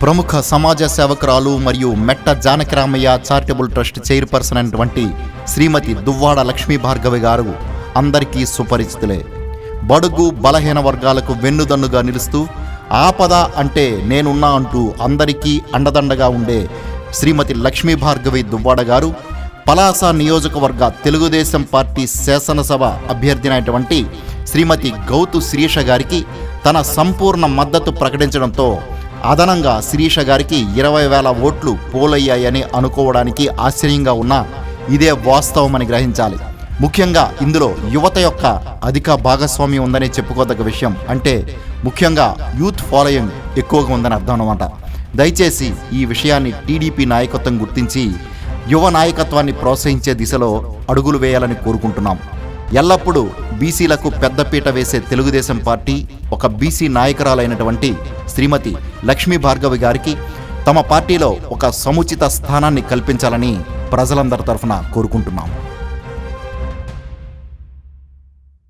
ప్రముఖ సమాజ సేవకురాలు మరియు మెట్ట జానకిరామయ్య చారిటబుల్ ట్రస్ట్ చైర్పర్సన్ అయినటువంటి శ్రీమతి దువ్వాడ లక్ష్మీ భార్గవి గారు అందరికీ సుపరిచితులే. బడుగు బలహీన వర్గాలకు వెన్నుదన్నుగా నిలుస్తూ ఆపద అంటే నేనున్నా అంటూ అందరికీ అండదండగా ఉండే శ్రీమతి లక్ష్మీ భార్గవి దువ్వాడ గారు పలాస నియోజకవర్గ తెలుగుదేశం పార్టీ శాసనసభ అభ్యర్థినైనటువంటి శ్రీమతి గౌతు శిరీష గారికి తన సంపూర్ణ మద్దతు ప్రకటించడంతో అదనంగా శిరీష గారికి ఇరవై వేల ఓట్లు పోలయ్యాయని అనుకోవడానికి ఆశ్చర్యంగా ఉన్నా ఇదే వాస్తవమని గ్రహించాలి. ముఖ్యంగా ఇందులో యువత యొక్క అధిక భాగస్వామ్యం ఉందని చెప్పుకోదగ్గ విషయం అంటే ముఖ్యంగా యూత్ ఫాలోయింగ్ ఎక్కువగా ఉందని అర్థం అనమాట దయచేసి ఈ విషయాన్ని టీడీపీ నాయకత్వం గుర్తించి యువ నాయకత్వాన్ని ప్రోత్సహించే దిశలో అడుగులు వేయాలని కోరుకుంటున్నాం. ఎల్లప్పుడూ బీసీలకు పెద్దపీట వేసే తెలుగుదేశం పార్టీ ఒక బీసీ నాయకురాలైనటువంటి శ్రీమతి లక్ష్మీ భార్గవి గారికి తమ పార్టీలో ఒక సముచిత స్థానాన్ని కల్పించాలని ప్రజలందరి తరఫున కోరుకుంటున్నాం.